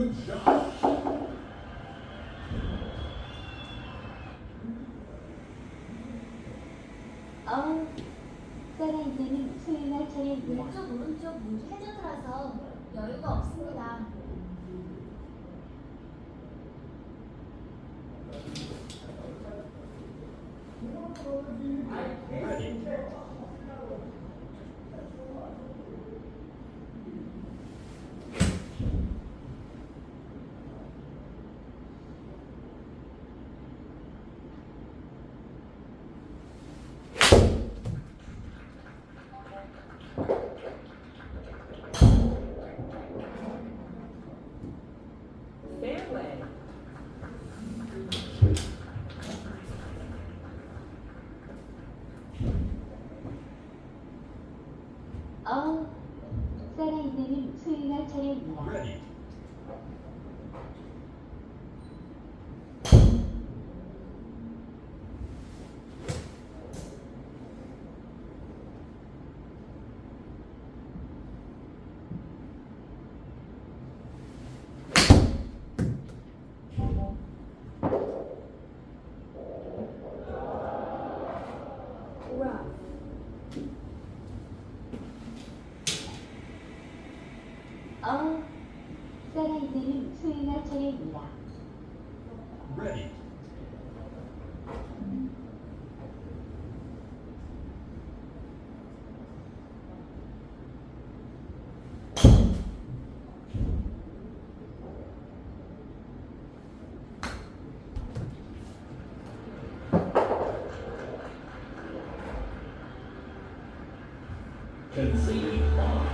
어우, 살아있는 수행할 차례입니다. 왼쪽 오른쪽 모두 해저드라서 여유가 없습니다. Fairway. 어우, 살아있는 수행할 차례입니다. Rough. 어우, 살아있는 수행할 차례입니다. Ready. Concede five.